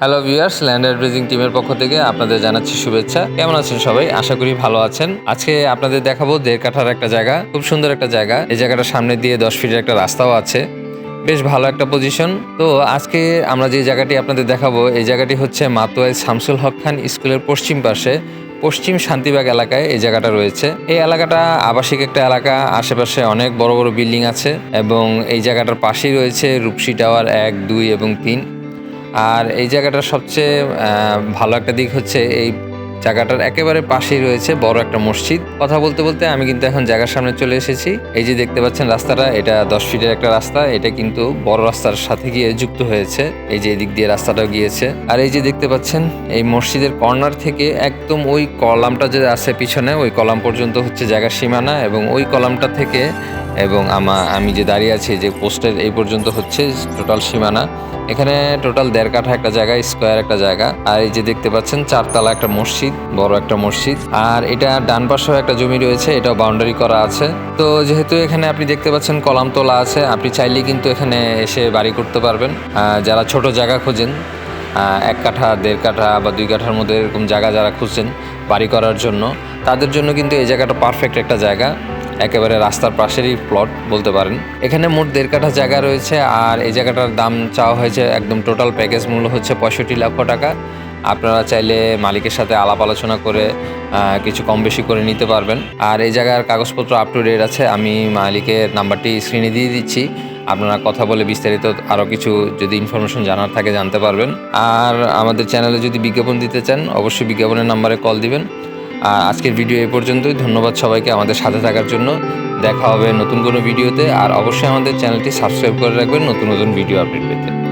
Hello viewers lander bridging টিমের পক্ষ থেকে আপনাদের জানাচ্ছি শুভেচ্ছা। কেমন আছেন সবাই? আশা করি ভালো আছেন। আজকে আপনাদের দেখাবো দেড় কাঠার একটা জায়গা, খুব সুন্দর একটা জায়গা। এই জায়গাটার সামনে দিয়ে দশ ফিটের একটা রাস্তাও আছে। বেশ ভালো একটা পজিশন তো আজকে আমরা যে জায়গাটি আপনাদের দেখাবো, এই জায়গাটি হচ্ছে মাতোয়াই শামসুল হক খান স্কুলের পশ্চিম পাশে, পশ্চিম শান্তিবাগ এলাকায় এই জায়গাটা রয়েছে। এই এলাকাটা আবাসিক একটা এলাকা, আশেপাশে অনেক বড় বড় বিল্ডিং আছে এবং এই জায়গাটার পাশেই রয়েছে রূপসী টাওয়ার এক, দুই এবং তিন। আর এই জায়গাটার সবচেয়ে ভালো একটা দিক হচ্ছে এই জায়গাটার একেবারে পাশেই রয়েছে বড় একটা মসজিদ। কথা বলতে বলতে আমি কিন্তু এখন জায়গার সামনে চলে এসেছি। এই যে দেখতে পাচ্ছেন রাস্তাটা, এটা দশ ফিটের একটা রাস্তা। এটা কিন্তু বড় রাস্তার সাথে গিয়ে যুক্ত হয়েছে। এই যে এদিক দিয়ে রাস্তাটাও গিয়েছে। আর এই যে দেখতে পাচ্ছেন, এই মসজিদের কর্নার থেকে একদম ওই কলামটা যে আছে পিছনে, ওই কলাম পর্যন্ত হচ্ছে জায়গার সীমানা এবং ওই কলামটা থেকে এবং আমা, আমি যে দাঁড়িয়ে আছি, যে পোস্টের এই পর্যন্ত হচ্ছে টোটাল সীমানা। এখানে টোটাল দেড় কাঠা একটা জায়গা, স্কোয়ার একটা জায়গা। আর এই যে দেখতে পাচ্ছেন, চারতলা একটা মসজিদ, বড় একটা মসজিদ। আর এটা ডান পাশেও একটা জমি রয়েছে, এটাও বাউন্ডারি করা আছে। তো যেহেতু এখানে আপনি দেখতে পাচ্ছেন কলাম তোলা আছে, আপনি চাইলে কিন্তু এখানে এসে বাড়ি করতে পারবেন। যারা ছোট জায়গা খোঁজেন এক কাঠা, দেড় কাঠা বা দুই কাঠার মধ্যে এরকম জায়গা যারা খুঁজছেন বাড়ি করার জন্য, তাদের জন্য কিন্তু এই জায়গাটা পারফেক্ট একটা জায়গা। একেবারে রাস্তার পাশেরই প্লট বলতে পারেন। এখানে মোট দেড় কাঠা জায়গা রয়েছে আর এই জায়গাটার দাম চাওয়া হয়েছে একদম টোটাল প্যাকেজ মূল্য হচ্ছে পঁয়ষট্টি লক্ষ টাকা। আপনারা চাইলে মালিকের সাথে আলাপ আলোচনা করে কিছু কম বেশি করে নিতে পারবেন। আর এই জায়গার কাগজপত্র আপ টু ডেট আছে, আমি মালিকের নাম্বারটি স্ক্রিনে দিয়ে দিচ্ছি। আপনারা কথা বলে বিস্তারিত আরও কিছু যদি ইনফরমেশন জানার থাকে জানতে পারবেন। আর আমাদের চ্যানেলে যদি বিজ্ঞাপন দিতে চান, অবশ্যই বিজ্ঞাপনের নাম্বারে কল দিবেন। আর আজকের ভিডিও এ পর্যন্তই। ধন্যবাদ সবাইকে আমাদের সাথে থাকার জন্য। দেখা হবে নতুন কোনো ভিডিওতে। আর অবশ্যই আমাদের চ্যানেলটি সাবস্ক্রাইব করে রাখবেন নতুন নতুন ভিডিও আপডেট পেতে।